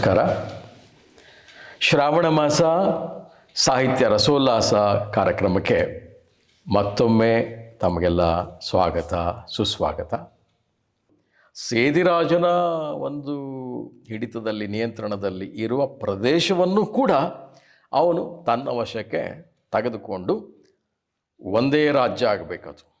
ನಮಸ್ಕಾರ. ಶ್ರಾವಣ ಮಾಸ ಸಾಹಿತ್ಯ ರಸೋಲ್ಲಾಸ ಕಾರ್ಯಕ್ರಮಕ್ಕೆ ಮತ್ತೊಮ್ಮೆ ತಮಗೆಲ್ಲ ಸ್ವಾಗತ, ಸುಸ್ವಾಗತ. ಸೇದಿರಾಜನ ಒಂದು ಹಿಡಿತದಲ್ಲಿ, ನಿಯಂತ್ರಣದಲ್ಲಿ ಇರುವ ಪ್ರದೇಶವನ್ನು ಕೂಡ ಅವನು ತನ್ನ ವಶಕ್ಕೆ ತೆಗೆದುಕೊಂಡು ಒಂದೇ ರಾಜ್ಯ ಆಗಬೇಕದು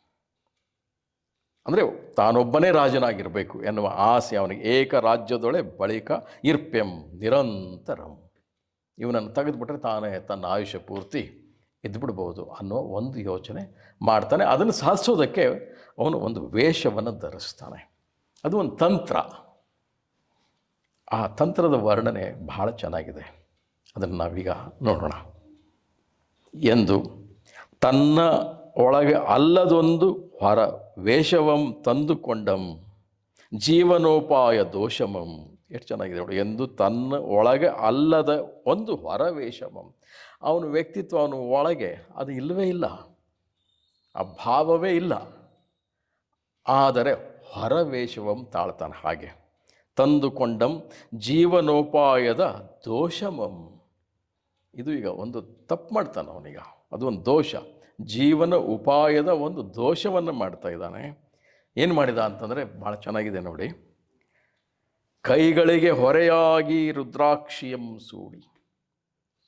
ಅಂದರೆ ತಾನೊಬ್ಬನೇ ರಾಜನಾಗಿರಬೇಕು ಎನ್ನುವ ಆಸೆ ಅವನಿಗೆ. ಏಕ ರಾಜ್ಯದೊಳೆ ಬಳಿಕ ಇರ್ಪ್ಯಂ ನಿರಂತರಂ. ಇವನನ್ನು ತೆಗೆದುಬಿಟ್ರೆ ತಾನೇ ತನ್ನ ಆಯುಷ್ಯ ಪೂರ್ತಿ ಇದ್ಬಿಡ್ಬೋದು ಅನ್ನೋ ಒಂದು ಯೋಚನೆ ಮಾಡ್ತಾನೆ. ಅದನ್ನು ಸಾಧಿಸೋದಕ್ಕೆ ಅವನು ಒಂದು ವೇಷವನ್ನು ಧರಿಸ್ತಾನೆ. ಅದು ಒಂದು ತಂತ್ರ. ಆ ತಂತ್ರದ ವರ್ಣನೆ ಬಹಳ ಚೆನ್ನಾಗಿದೆ. ಅದನ್ನು ನಾವೀಗ ನೋಡೋಣ. ಎಂದು ತನ್ನ ಒಳಗೆ ಅಲ್ಲದೊಂದು ಹೊರ ವೇಷವಂ ತಂದುಕೊಂಡಂ, ಜೀವನೋಪಾಯ ದೋಷಮಂ. ಎಷ್ಟು ಚೆನ್ನಾಗಿದೆ ನೋಡಿ, ಎಂದು ತನ್ನ ಒಳಗೆ ಅಲ್ಲದ ಒಂದು ಹೊರ ವೇಷಮಂ. ಅವನ ವ್ಯಕ್ತಿತ್ವ, ಅವನು ಒಳಗೆ, ಅದು ಇಲ್ಲವೇ ಇಲ್ಲ, ಆ ಭಾವವೇ ಇಲ್ಲ. ಆದರೆ ಹೊರ ವೇಷವಂ ತಾಳ್ತಾನೆ ಹಾಗೆ, ತಂದುಕೊಂಡಂ ಜೀವನೋಪಾಯದ ದೋಷಮಂ. ಇದು ಈಗ ಒಂದು ತಪ್ಪು ಮಾಡ್ತಾನೆ ಅವನೀಗ, ಅದು ಒಂದು ದೋಷ. ಜೀವನ ಉಪಾಯದ ಒಂದು ದೋಷವನ್ನು ಮಾಡ್ತಾ ಇದ್ದಾನೆ. ಏನು ಮಾಡಿದ ಅಂತಂದರೆ ಭಾಳ ಚೆನ್ನಾಗಿದೆ ನೋಡಿ. ಕೈಗಳಿಗೆ ಹೊರೆಯಾಗಿ ರುದ್ರಾಕ್ಷಿಯಂ ಸೂಡಿ.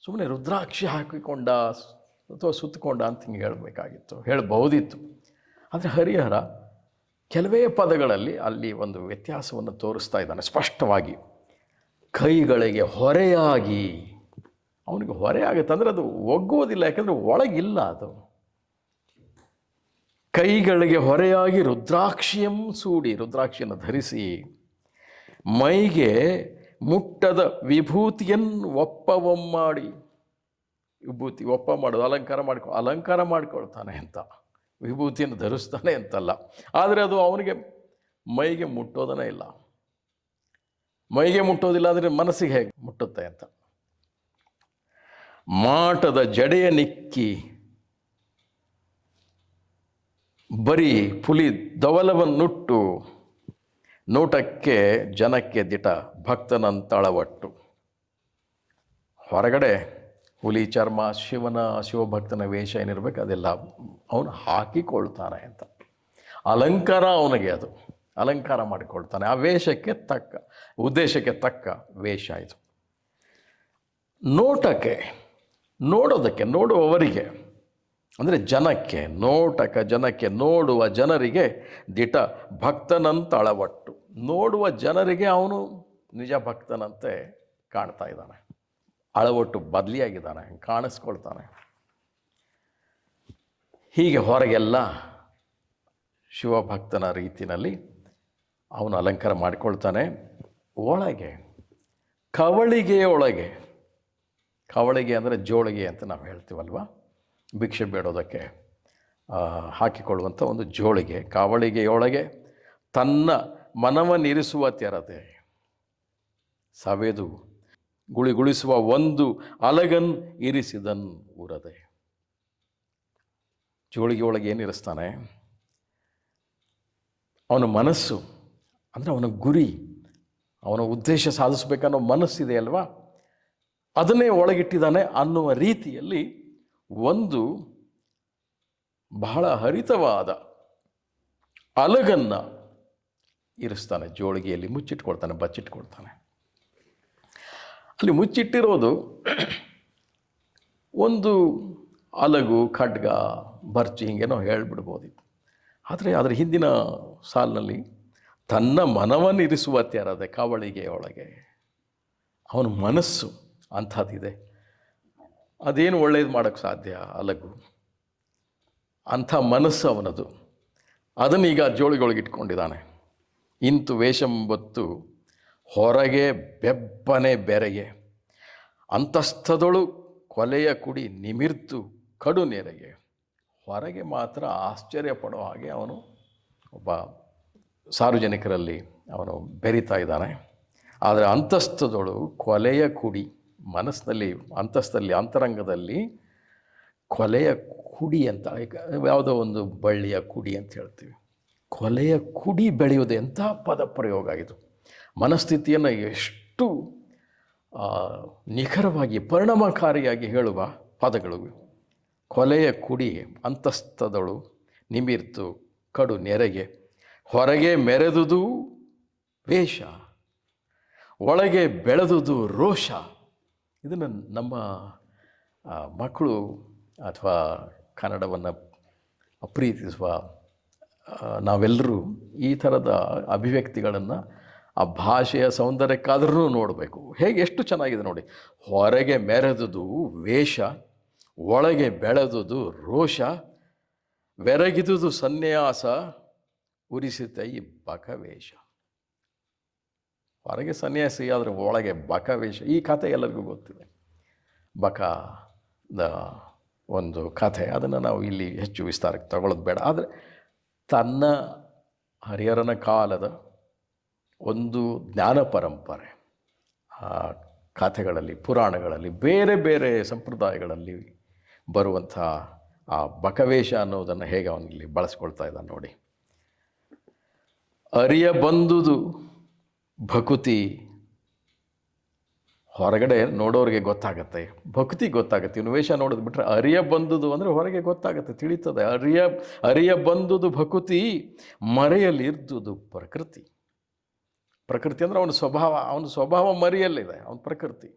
ಸುಮ್ಮನೆ ರುದ್ರಾಕ್ಷಿ ಹಾಕಿಕೊಂಡ ಅಥವಾ ಸುತ್ತಕೊಂಡ ಅಂತ ಹಿಂಗೆ ಹೇಳಬೇಕಾಗಿತ್ತು, ಹೇಳಬಹುದಿತ್ತು. ಆದರೆ ಹರಿಹರ ಕೆಲವೇ ಪದಗಳಲ್ಲಿ ಅಲ್ಲಿ ಒಂದು ವ್ಯತ್ಯಾಸವನ್ನು ತೋರಿಸ್ತಾ ಇದ್ದಾನೆ ಸ್ಪಷ್ಟವಾಗಿ. ಕೈಗಳಿಗೆ ಹೊರೆಯಾಗಿ, ಅವನಿಗೆ ಹೊರೆ ಆಗುತ್ತೆ ಅಂದರೆ ಅದು ಒಗ್ಗುವುದಿಲ್ಲ, ಯಾಕಂದರೆ ಒಳಗಿಲ್ಲ ಅದು. ಕೈಗಳಿಗೆ ಹೊರೆಯಾಗಿ ರುದ್ರಾಕ್ಷಿಯಂ ಸೂಡಿ, ರುದ್ರಾಕ್ಷಿಯನ್ನು ಧರಿಸಿ ಮೈಗೆ ಮುಟ್ಟದ ವಿಭೂತಿಯನ್ನು ಒಪ್ಪವಂ ಮಾಡಿ. ವಿಭೂತಿ, ಒಪ್ಪ ಮಾಡೋದು, ಅಲಂಕಾರ ಮಾಡ್ಕೊ, ಅಲಂಕಾರ ಮಾಡ್ಕೊಳ್ತಾನೆ ಅಂತ. ವಿಭೂತಿಯನ್ನು ಧರಿಸ್ತಾನೆ ಅಂತಲ್ಲ. ಆದರೆ ಅದು ಅವನಿಗೆ ಮೈಗೆ ಮುಟ್ಟೋದನೇ ಇಲ್ಲ. ಮೈಗೆ ಮುಟ್ಟೋದಿಲ್ಲ ಅಂದರೆ ಮನಸ್ಸಿಗೆ ಹೇಗೆ ಮುಟ್ಟುತ್ತೆ ಅಂತ. ಮಾಟದ ಜಡೆಯ ನಿಕ್ಕಿ ಬರೀ ಪುಲಿ ದವಲವನ್ನುಟ್ಟು ನೋಟಕ್ಕೆ ಜನಕ್ಕೆ ದಿಟ, ಭಕ್ತನಂತಳವಟ್ಟು. ಹೊರಗಡೆ ಹುಲಿ ಚರ್ಮ, ಶಿವನ, ಶಿವಭಕ್ತನ ವೇಷ ಏನಿರಬೇಕು ಅದೆಲ್ಲ ಅವನು ಹಾಕಿಕೊಳ್ತಾನೆ ಅಂತ. ಅಲಂಕಾರ ಅವನಿಗೆ ಅದು. ಅಲಂಕಾರ ಮಾಡಿಕೊಳ್ತಾನೆ. ಆ ವೇಷಕ್ಕೆ ತಕ್ಕ, ಉದ್ದೇಶಕ್ಕೆ ತಕ್ಕ ವೇಷ ಇದು. ನೋಟಕ್ಕೆ, ನೋಡೋದಕ್ಕೆ, ನೋಡುವವರಿಗೆ ಅಂದರೆ ಜನಕ್ಕೆ, ನೋಟಕ ಜನಕ್ಕೆ, ನೋಡುವ ಜನರಿಗೆ ದಿಟ ಭಕ್ತನಂತ ಅಳವಟ್ಟು ನೋಡುವ ಜನರಿಗೆ ಅವನು ನಿಜ ಭಕ್ತನಂತೆ ಕಾಣ್ತಾ ಇದ್ದಾನೆ. ಅಳವಟ್ಟು ಬದಲಿಯಾಗಿದ್ದಾನೆ, ಕಾಣಿಸ್ಕೊಳ್ತಾನೆ. ಹೀಗೆ ಹೊರಗೆಲ್ಲ ಶಿವಭಕ್ತನ ರೀತಿಯಲ್ಲಿ ಅವನು ಅಲಂಕಾರ ಮಾಡಿಕೊಳ್ತಾನೆ. ಒಳಗೆ, ಕವಳಿಗೆಯೊಳಗೆ, ಕವಳಿಗೆ ಅಂದರೆ ಜೋಳಿಗೆ ಅಂತ ನಾವು ಹೇಳ್ತೀವಲ್ವ? ಭಿಕ್ಷೆ ಬೇಡೋದಕ್ಕೆ ಹಾಕಿಕೊಳ್ಳುವಂಥ ಒಂದು ಜೋಳಿಗೆ, ಕಾವಳಿಗೆಯೊಳಗೆ ತನ್ನ ಮನವನ್ನಿರಿಸುವ ತೆರತೆ ಸವೆದು, ಗುಳಿಗುಳಿಸುವ ಒಂದು ಅಲಗನ್ ಇರಿಸಿದನ್ ಉರದೆ ಜೋಳಿಗೆಯೊಳಗೆ ಏನಿರಿಸ್ತಾನೆ ಅವನ ಮನಸ್ಸು, ಅಂದರೆ ಅವನ ಗುರಿ, ಅವನ ಉದ್ದೇಶ ಸಾಧಿಸಬೇಕನ್ನೋ ಮನಸ್ಸಿದೆ ಅಲ್ವಾ? ಅದನ್ನೇ ಒಳಗಿಟ್ಟಿದ್ದಾನೆ ಅನ್ನುವ ರೀತಿಯಲ್ಲಿ ಒಂದು ಬಹಳ ಹರಿತವಾದ ಅಲಗನ್ನು ಇರಿಸ್ತಾನೆ, ಜೋಳಿಗೆಯಲ್ಲಿ ಮುಚ್ಚಿಟ್ಕೊಳ್ತಾನೆ, ಬಚ್ಚಿಟ್ಕೊಳ್ತಾನೆ. ಅಲ್ಲಿ ಮುಚ್ಚಿಟ್ಟಿರೋದು ಒಂದು ಅಲಗು, ಖಡ್ಗ, ಬರ್ಚಿ ಹಿಂಗೇನೋ ಹೇಳ್ಬಿಡ್ಬೋದಿತ್ತು. ಆದರೆ ಅದರ ಹಿಂದಿನ ಸಾಲಿನಲ್ಲಿ ತನ್ನ ಮನವನ್ನು ಇರಿಸುವ ತ್ಯಾರದೆ ಒಳಗೆ ಅವನ ಮನಸ್ಸು ಅಂಥದ್ದಿದೆ. ಅದೇನು ಒಳ್ಳೇದು ಮಾಡೋಕ್ಕೆ ಸಾಧ್ಯ? ಅಲಗು ಅಂಥ ಮನಸ್ಸು ಅವನದು. ಅದನ್ನೀಗ ಜೋಳಿಗೊಳಗೆ ಇಟ್ಕೊಂಡಿದ್ದಾನೆ. ಇಂತು ವೇಷಂಬತ್ತು ಹೊರಗೆ ಬೆಬ್ಬನೆ ಬೆರೆಗೆ. ಅಂತಸ್ಥದೊಳು ಕೊಲೆಯ ಕುಡಿ ನಿಮಿರ್ತು ಕಡು ನೆರೆಗೆ. ಹೊರಗೆ ಮಾತ್ರ ಆಶ್ಚರ್ಯ ಪಡೋ ಹಾಗೆ ಅವನು ಒಬ್ಬ ಸಾರ್ವಜನಿಕರಲ್ಲಿ ಅವನು ಬೆರಿತಾ ಇದ್ದಾನೆ. ಆದರೆ ಅಂತಸ್ಥದೊಳು ಕೊಲೆಯ ಕುಡಿ ಮನಸ್ಸಿನಲ್ಲಿ ಅಂತಸ್ತಲ್ಲಿ ಅಂತರಂಗದಲ್ಲಿ ಕೊಲೆಯ ಕುಡಿ ಅಂತ ಯಾವುದೋ ಒಂದು ಬಳ್ಳಿಯ ಕುಡಿ ಅಂತ ಹೇಳ್ತೀವಿ. ಕೊಲೆಯ ಕುಡಿ ಬೆಳೆಯೋದು ಎಂಥ ಪದ ಪ್ರಯೋಗ ಇದು? ಮನಸ್ಥಿತಿಯನ್ನು ಎಷ್ಟು ನಿಖರವಾಗಿ, ಪರಿಣಾಮಕಾರಿಯಾಗಿ ಹೇಳುವ ಪದಗಳು ಕೊಲೆಯ ಕುಡಿ, ಅಂತಸ್ತದಳು ನಿಮಿರ್ತು ಕಡು ನೆರೆಗೆ, ಹೊರಗೆ ಮೆರೆದುದು ವೇಷ, ಒಳಗೆ ಬೆಳೆದುದು ರೋಷ. ಇದನ್ನು ನಮ್ಮ ಮಕ್ಕಳು ಅಥವಾ ಕನ್ನಡವನ್ನು ಪ್ರೀತಿಸುವ ನಾವೆಲ್ಲರೂ ಈ ಥರದ ಅಭಿವ್ಯಕ್ತಿಗಳನ್ನು ಆ ಭಾಷೆಯ ಸೌಂದರ್ಯಕ್ಕಾದ್ರೂ ನೋಡಬೇಕು. ಹೇಗೆ ಎಷ್ಟು ಚೆನ್ನಾಗಿದೆ ನೋಡಿ. ಹೊರಗೆ ಮೆರೆದುದು ವೇಷ, ಒಳಗೆ ಬೆಳೆದುದು ರೋಷ, ಬೆರಗಿದುದು ಸನ್ಯಾಸ, ಉರಿಸಿತೈ ಬಕವೇಷ ಹೊರಗೆ ಸನ್ಯಾಸಿ ಆದರೆ ಒಳಗೆ ಬಕವೇಶ ಈ ಕಥೆ ಎಲ್ಲರಿಗೂ ಗೊತ್ತಿದೆ. ಬಕ ದ ಒಂದು ಕಥೆ. ಅದನ್ನು ನಾವು ಇಲ್ಲಿ ಹೆಚ್ಚು ವಿಸ್ತಾರಕ್ಕೆ ತಗೊಳ್ಳೋದು ಬೇಡ. ಆದರೆ ತನ್ನ ಹರಿಹರನ ಕಾಲದ ಒಂದು ಜ್ಞಾನ ಪರಂಪರೆ, ಆ ಕಥೆಗಳಲ್ಲಿ, ಪುರಾಣಗಳಲ್ಲಿ, ಬೇರೆ ಬೇರೆ ಸಂಪ್ರದಾಯಗಳಲ್ಲಿ ಬರುವಂಥ ಆ ಬಕವೇಶ ಅನ್ನೋದನ್ನು ಹೇಗೆ ಅವನಲ್ಲಿ ಬಳಸ್ಕೊಳ್ತಾ ಇದ್ದಾನೆ ನೋಡಿ. ಅರಿಯ ಬಂದುದು ಭಕುತಿ ಹೊರಗಡೆ ನೋಡೋರಿಗೆ ಗೊತ್ತಾಗತ್ತೆ. ಭಕ್ತಿ ಗೊತ್ತಾಗುತ್ತೆ. ಇನ್ನು ವೇಷ ನೋಡೋದು ಬಿಟ್ಟರೆ ಅರಿಯ ಬಂದುದು ಅಂದರೆ ಹೊರಗೆ ಗೊತ್ತಾಗುತ್ತೆ, ತಿಳಿತದೆ. ಅರಿಯ ಅರಿಯ ಬಂದುದು ಭಕುತಿ ಮರೆಯಲಿರ್ದುದು ಪ್ರಕೃತಿ. ಪ್ರಕೃತಿ ಅಂದರೆ ಅವನ ಸ್ವಭಾವ ಅವನ ಸ್ವಭಾವ ಮರೆಯಲ್ಲಿದೆ, ಅವನ ಪ್ರಕೃತಿ.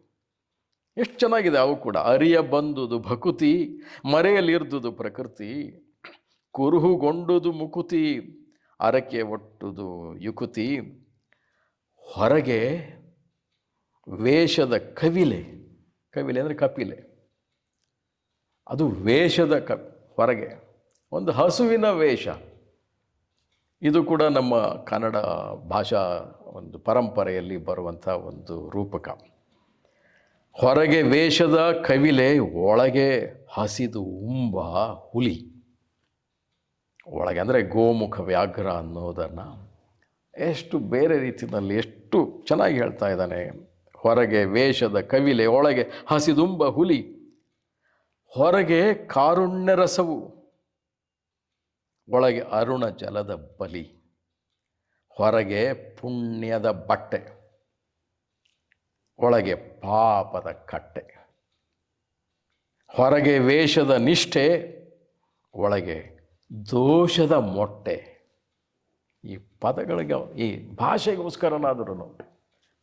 ಎಷ್ಟು ಚೆನ್ನಾಗಿದೆ ಅವು ಕೂಡ. ಅರಿಯ ಬಂದುದು ಭಕುತಿ ಮರೆಯಲಿರ್ದುದು ಪ್ರಕೃತಿ. ಕುರುಹುಗೊಂಡುದು ಮುಕುತಿ, ಅರಕೆ ಒಟ್ಟುದು ಯುಕುತಿ. ಹೊರಗೆ ವೇಷದ ಕವಿಲೆ ಕವಿಲೆ ಅಂದರೆ ಕಪಿಲೆ. ಅದು ವೇಷದ ಕ ಹೊರಗೆ. ಒಂದು ಹಸುವಿನ ವೇಷ. ಇದು ಕೂಡ ನಮ್ಮ ಕನ್ನಡ ಭಾಷಾ ಒಂದು ಪರಂಪರೆಯಲ್ಲಿ ಬರುವಂಥ ಒಂದು ರೂಪಕ. ಹೊರಗೆ ವೇಷದ ಕವಿಲೆ, ಒಳಗೆ ಹಸಿದು ಉಂಬ ಹುಲಿ. ಒಳಗೆ ಅಂದರೆ ಗೋಮುಖ ವ್ಯಾಘ್ರ ಅನ್ನೋದನ್ನು. ಎಷ್ಟು ಬೇರೆ ರೀತಿಯಲ್ಲಿ ಎಷ್ಟು ಚೆನ್ನಾಗಿ ಹೇಳ್ತಾ ಇದ್ದಾನೆ. ಹೊರಗೆ ವೇಷದ ಕವಿಲೆ, ಒಳಗೆ ಹಸಿದುಂಬ ಹುಲಿ, ಹೊರಗೆ ಕಾರುಣ್ಯ ರಸವು, ಒಳಗೆ ಅರುಣ ಜಲದ ಬಲಿ, ಹೊರಗೆ ಪುಣ್ಯದ ಬಟ್ಟೆ, ಒಳಗೆ ಪಾಪದ ಕಟ್ಟೆ, ಹೊರಗೆ ವೇಷದ ನಿಷ್ಠೆ, ಒಳಗೆ ದೋಷದ ಮೊಟ್ಟೆ. ಈ ಪದಗಳಿಗೆ ಈ ಭಾಷೆಗೋಸ್ಕರನಾದರೂ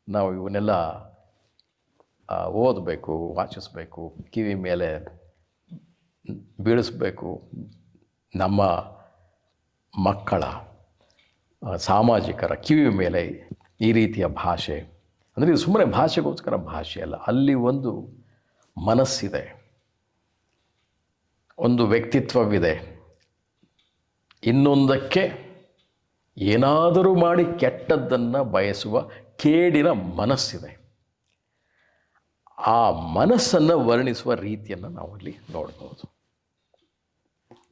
ನಾವು ಇವನ್ನೆಲ್ಲ ಓದಬೇಕು, ವಾಚಿಸಬೇಕು, ಕಿವಿ ಮೇಲೆ ಬೀಳಿಸಬೇಕು. ನಮ್ಮ ಮಕ್ಕಳ ಸಾಮಾಜಿಕರ ಕಿವಿ ಮೇಲೆ ಈ ರೀತಿಯ ಭಾಷೆ. ಅಂದರೆ ಇದು ಸುಮ್ಮನೆ ಭಾಷೆಗೋಸ್ಕರ ಭಾಷೆ ಅಲ್ಲ, ಅಲ್ಲಿ ಒಂದು ಮನಸ್ಸಿದೆ. ಒಂದು ವ್ಯಕ್ತಿತ್ವವಿದೆ. ಇನ್ನೊಂದಕ್ಕೆ ಏನಾದರೂ ಮಾಡಿ ಕೆಟ್ಟದ್ದನ್ನು ಬಯಸುವ ಕೇಡಿನ ಮನಸ್ಸಿದೆ. ಆ ಮನಸ್ಸನ್ನು ವರ್ಣಿಸುವ ರೀತಿಯನ್ನು ನಾವು ಇಲ್ಲಿ ನೋಡ್ಬೋದು.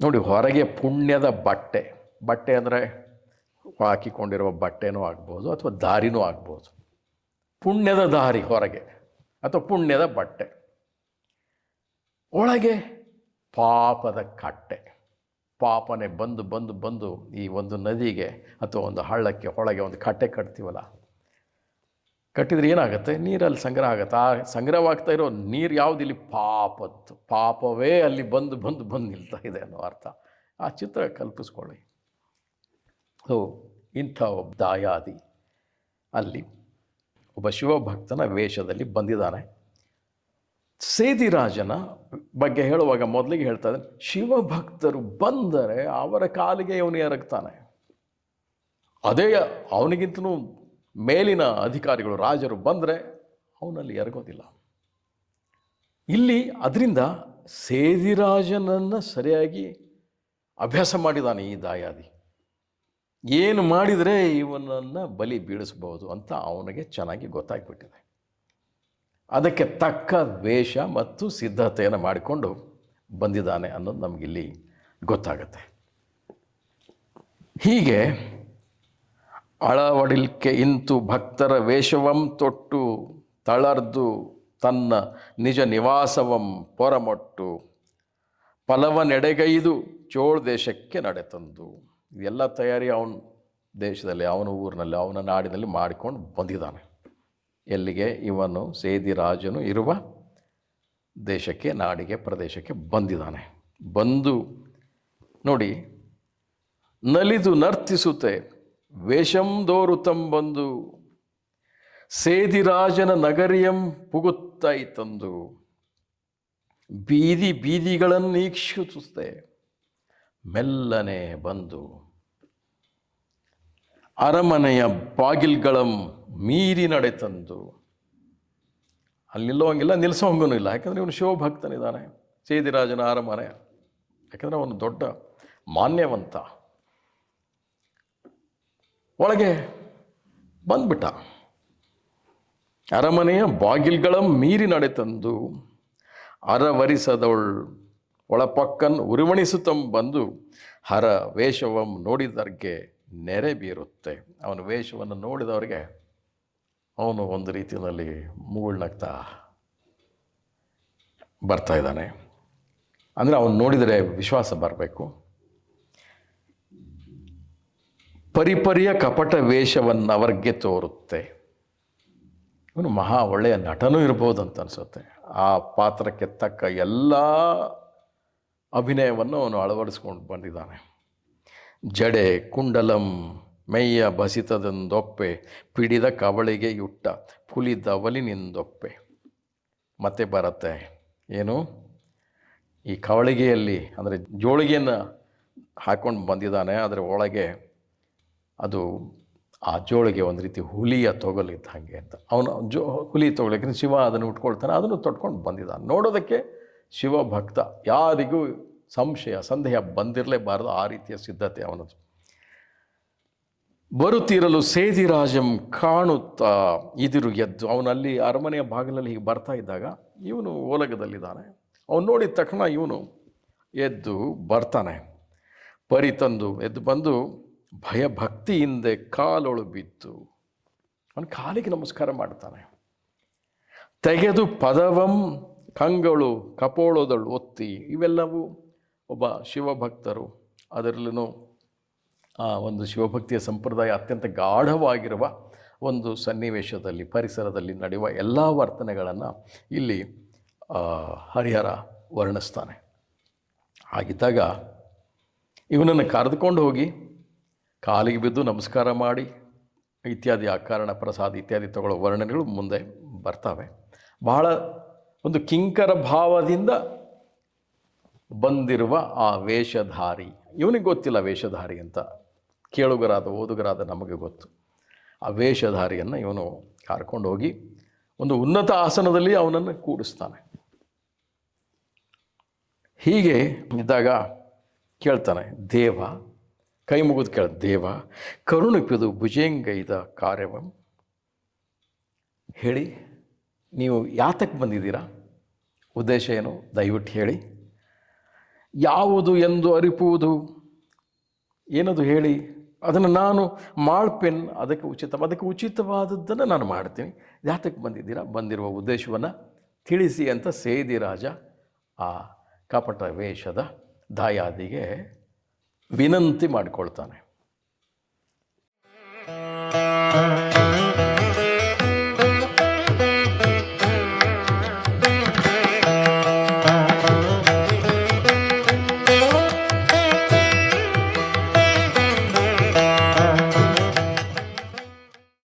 ನೋಡಿ, ಹೊರಗೆ ಪುಣ್ಯದ ಬಟ್ಟೆ ಬಟ್ಟೆ ಅಂದರೆ ಹಾಕಿಕೊಂಡಿರುವ ಬಟ್ಟೆನೂ ಆಗ್ಬೋದು ಅಥವಾ ದಾರಿನೂ ಆಗ್ಬೋದು. ಪುಣ್ಯದ ದಾರಿ ಹೊರಗೆ ಅಥವಾ ಪುಣ್ಯದ ಬಟ್ಟೆ. ಒಳಗೆ ಪಾಪದ ಕಟ್ಟೆ. ಪಾಪನೆ ಬಂದು ಬಂದು ಬಂದು ಈ ಒಂದು ನದಿಗೆ ಅಥವಾ ಒಂದು ಹಳ್ಳಕ್ಕೆ ಒಳಗೆ ಒಂದು ಕಟ್ಟೆ ಕಟ್ತೀವಲ್ಲ? ಕಟ್ಟಿದ್ರೆ ಏನಾಗುತ್ತೆ? ನೀರಲ್ಲಿ ಸಂಗ್ರಹ ಆಗುತ್ತೆ. ಆ ಸಂಗ್ರಹವಾಗ್ತಾ ಇರೋ ನೀರು ಯಾವುದಿಲ್ಲಿ ಪಾಪತ್ತು ಪಾಪವೇ ಅಲ್ಲಿ ಬಂದು ಬಂದು ಬಂದು ನಿಲ್ತಾ ಇದೆ ಅನ್ನೋ ಅರ್ಥ. ಆ ಚಿತ್ರ ಕಲ್ಪಿಸ್ಕೊಳ್ಳಿ. ಸೊ ಇಂಥ ಒಬ್ಬ ದಾಯಾದಿ ಅಲ್ಲಿ ಒಬ್ಬ ಶಿವಭಕ್ತನ ವೇಷದಲ್ಲಿ ಬಂದಿದ್ದಾನೆ. ಸೇದಿರಾಜನ ಬಗ್ಗೆ ಹೇಳುವಾಗ ಮೊದಲಿಗೆ ಹೇಳ್ತಾ ಇದ್ದಾನೆ ಶಿವಭಕ್ತರು ಬಂದರೆ ಅವರ ಕಾಲಿಗೆ ಇವನು ಎರಗ್ತಾನೆ. ಅದೇ ಅವನಿಗಿಂತನೂ ಮೇಲಿನ ಅಧಿಕಾರಿಗಳು, ರಾಜರು ಬಂದರೆ ಅವನಲ್ಲಿ ಎರಗೋದಿಲ್ಲ. ಇಲ್ಲಿ ಅದರಿಂದ ಸೇದಿರಾಜನನ್ನು ಸರಿಯಾಗಿ ಅಭ್ಯಾಸ ಮಾಡಿದ್ದಾನೆ ಈ ದಾಯಾದಿ. ಏನು ಮಾಡಿದರೆ ಇವನನ್ನು ಬಲಿ ಬೀಳಿಸ್ಬೋದು ಅಂತ ಅವನಿಗೆ ಚೆನ್ನಾಗಿ ಗೊತ್ತಾಗ್ಬಿಟ್ಟಿದೆ. ಅದಕ್ಕೆ ತಕ್ಕ ವೇಷ ಮತ್ತು ಸಿದ್ಧತೆಯನ್ನು ಮಾಡಿಕೊಂಡು ಬಂದಿದ್ದಾನೆ ಅನ್ನೋದು ನಮಗಿಲ್ಲಿ ಗೊತ್ತಾಗುತ್ತೆ. ಹೀಗೆ ಅಳವಡಿಲ್ಕೆ ಇಂತು ಭಕ್ತರ ವೇಷವಂ ತೊಟ್ಟು ತಳರ್ದು ತನ್ನ ನಿಜ ನಿವಾಸವಂ ಪೊರಮೊಟ್ಟು ಫಲವನೆಡೆಗೈದು ಚೋಳ ದೇಶಕ್ಕೆ ನಡೆತಂದು. ಇದೆಲ್ಲ ತಯಾರಿ ಅವನ ದೇಶದಲ್ಲಿ, ಅವನ ಊರಿನಲ್ಲಿ, ಅವನ ನಾಡಿನಲ್ಲಿ ಮಾಡಿಕೊಂಡು ಬಂದಿದ್ದಾನೆ. ಎಲ್ಲಿಗೆ? ಇವನು ಸೇದಿ ರಾಜನು ಇರುವ ದೇಶಕ್ಕೆ, ನಾಡಿಗೆ, ಪ್ರದೇಶಕ್ಕೆ ಬಂದಿದ್ದಾನೆ. ಬಂದು ನೋಡಿ, ನಲಿದು ನರ್ತಿಸುತ್ತೆ, ವೇಷಂ ದೋರುತಂ ಬಂದು ಸೇದಿರಾಜನ ನಗರಿಯಂ ಪುಗುತ್ತಾಯಿತಂದು ಬೀದಿ ಬೀದಿಗಳನ್ನು ಈಕ್ಷಿಸುತ್ತೆ ಮೆಲ್ಲನೆ ಬಂದು ಅರಮನೆಯ ಬಾಗಿಲ್ಗಳಂ ಮೀರಿ ನಡೆತಂದು. ಅಲ್ಲಿ ನಿಲ್ಲಿಸೋ ನಿಲ್ಲಿಸೋಂಗೂ ಇಲ್ಲ. ಯಾಕಂದರೆ ಇವನು ಶಿವಭಕ್ತನಿದ್ದಾನೆ, ಸೇದಿರಾಜನ ಅರಮನೆ. ಯಾಕಂದರೆ ಅವನು ದೊಡ್ಡ ಮಾನ್ಯವಂತ. ಒಳಗೆ ಬಂದ್ಬಿಟ್ಟ. ಅರಮನೆಯ ಬಾಗಿಲ್ಗಳ ಮೀರಿ ನಡೆತಂದು. ಅರವರಿಸದವಳು ಒಳಪಕ್ಕನ್ ಉರುವಣಿಸುತ್ತಂ ಬಂದು ಹರ ವೇಷವಂ ನೋಡಿದರ್ಗೆ ನೆರೆ ಬೀರುತ್ತೆ. ಅವನ ವೇಷವನ್ನು ನೋಡಿದವರಿಗೆ ಅವನು ಒಂದು ರೀತಿಯಲ್ಲಿ ಮುಗುಳ್ನಗ್ತಾ ಬರ್ತಾ ಇದ್ದಾನೆ. ಅಂದರೆ ಅವನು ನೋಡಿದರೆ ವಿಶ್ವಾಸ ಬರಬೇಕು. ಪರಿಪರಿಯ ಕಪಟ ವೇಷವನ್ನು ಅವರಿಗೆ ತೋರುತ್ತೆ. ಇವನು ಮಹಾ ಒಳ್ಳೆಯ ನಟನೂ ಇರ್ಬೋದು ಅಂತ ಅನಿಸುತ್ತೆ. ಆ ಪಾತ್ರಕ್ಕೆ ತಕ್ಕ ಎಲ್ಲ ಅಭಿನಯವನ್ನು ಅವನು ಅಳವಡಿಸ್ಕೊಂಡು ಬಂದಿದ್ದಾನೆ. ಜಡೆ ಕುಂಡಲಂ ಮೈಯ ಬಸಿತದೊಂದೊಪ್ಪೆ, ಪಿಡಿದ ಕವಳಿಗೆ ಯುಟ್ಟ ಪುಲಿದವಲಿನಿಂದೊಪ್ಪೆ ಮತ್ತೆ ಬರುತ್ತೆ. ಏನು? ಈ ಕವಳಿಗೆಯಲ್ಲಿ, ಅಂದರೆ ಜೋಳಿಗೆಯನ್ನು ಹಾಕ್ಕೊಂಡು ಬಂದಿದ್ದಾನೆ ಅದರ ಒಳಗೆ ಅದು ಆ ಜೋಳಿಗೆ ಒಂದು ರೀತಿ ಹುಲಿಯ ತೊಗಲಿದ್ದ ಹಾಗೆ ಅಂತ. ಅವನು ಜೋ, ಹುಲಿ ತೊಗೊಳಕ್ಕೆ ಶಿವ ಅದನ್ನು ಉಟ್ಕೊಳ್ತಾನೆ, ಅದನ್ನು ತೊಟ್ಕೊಂಡು ಬಂದಿದ್ದಾನೆ. ನೋಡೋದಕ್ಕೆ ಶಿವಭಕ್ತ, ಯಾರಿಗೂ ಸಂಶಯ, ಸಂದೇಹ ಬಂದಿರಲೇಬಾರದು ಆ ರೀತಿಯ ಸಿದ್ಧತೆ ಅವನದು. ಬರುತ್ತಿರಲು ಸೇದಿರಾಜಂ ಕಾಣುತ್ತಾ ಇದಿರು ಎದ್ದು. ಅವನಲ್ಲಿ ಅರಮನೆಯ ಬಾಗಿಲಲ್ಲಿ ಹೀಗೆ ಬರ್ತಾ ಇದ್ದಾಗ ಇವನು ಓಲಗದಲ್ಲಿದ್ದಾನೆ. ಅವನು ನೋಡಿದ ತಕ್ಷಣ ಇವನು ಎದ್ದು ಬರ್ತಾನೆ. ಪರಿ ತಂದು ಎದ್ದು ಬಂದು ಭಯಭಕ್ತಿಯಿಂದ ಕಾಲೊಳು ಬಿತ್ತು. ಅವನು ಕಾಲಿಗೆ ನಮಸ್ಕಾರ ಮಾಡ್ತಾನೆ. ತೆಗೆದು ಪದವಂ, ಕಂಗಳು, ಕಪೋಳದಳು ಒತ್ತಿ, ಇವೆಲ್ಲವೂ ಒಬ್ಬ ಶಿವಭಕ್ತರು ಅದರಲ್ಲೂ ಒಂದು ಶಿವಭಕ್ತಿಯ ಸಂಪ್ರದಾಯ ಅತ್ಯಂತ ಗಾಢವಾಗಿರುವ ಒಂದು ಸನ್ನಿವೇಶದಲ್ಲಿ ಪರಿಸರದಲ್ಲಿ ನಡೆಯುವ ಎಲ್ಲ ವರ್ತನೆಗಳನ್ನು ಇಲ್ಲಿ ಆ, ಹರಿಹರ ವರ್ಣಿಸ್ತಾನೆ. ಹಾಗಿದ್ದಾಗ ಇವನನ್ನು ಕರೆದುಕೊಂಡು ಹೋಗಿ ಕಾಲಿಗೆ ಬಿದ್ದು ನಮಸ್ಕಾರ ಮಾಡಿ ಇತ್ಯಾದಿ ಅಕಾರಣ ಪ್ರಸಾದ ಇತ್ಯಾದಿ ತಗೊಳ್ಳೋ ವರ್ಣನೆಗಳು ಮುಂದೆ ಬರ್ತವೆ. ಬಹಳ ಒಂದು ಕಿಂಕರ ಭಾವದಿಂದ ಬಂದಿರುವ ಆ ವೇಷಧಾರಿ. ಇವನಿಗೆ ಗೊತ್ತಿಲ್ಲ ವೇಷಧಾರಿ ಅಂತ. ಕೇಳುಗರಾದ, ಓದುಗರಾದ ನಮಗೆ ಗೊತ್ತು. ಆ ವೇಷಧಾರಿಯನ್ನು ಇವನು ಕರ್ಕೊಂಡು ಹೋಗಿ ಒಂದು ಉನ್ನತ ಆಸನದಲ್ಲಿ ಅವನನ್ನು ಕೂಡಿಸ್ತಾನೆ. ಹೀಗೆ ಇದ್ದಾಗ ಕೇಳ್ತಾನೆ, ದೇವ, ಕೈ ಮುಗಿದು ಕೇಳ, ದೇವ ಕರುಣಿಪಿದು ಭುಜೇಂಗೈದ ಕಾರ್ಯವಂ. ಹೇಳಿ, ನೀವು ಯಾತಕ್ಕೆ ಬಂದಿದ್ದೀರಾ? ಉದ್ದೇಶ ಏನು? ದಯವಿಟ್ಟು ಹೇಳಿ. ಯಾವುದು ಎಂದು ಅರಿಪುವುದು. ಏನದು ಹೇಳಿ? ಅದನ್ನು ನಾನು ಮಾಡ್ಪೆನ್, ಅದಕ್ಕೆ ಉಚಿತ, ಅದಕ್ಕೆ ಉಚಿತವಾದದ್ದನ್ನು ನಾನು ಮಾಡ್ತೀನಿ. ಯಾತಕ್ಕೆ ಬಂದಿದ್ದೀರಾ? ಬಂದಿರುವ ಉದ್ದೇಶವನ್ನು ತಿಳಿಸಿ ಅಂತ ಸೇದಿ ರಾಜ ಆ ಕಪಟ ವೇಷದ ದಾಯಾದಿಗೆ ವಿನಂತಿ ಮಾಡಿಕೊಳ್ತಾನೆ.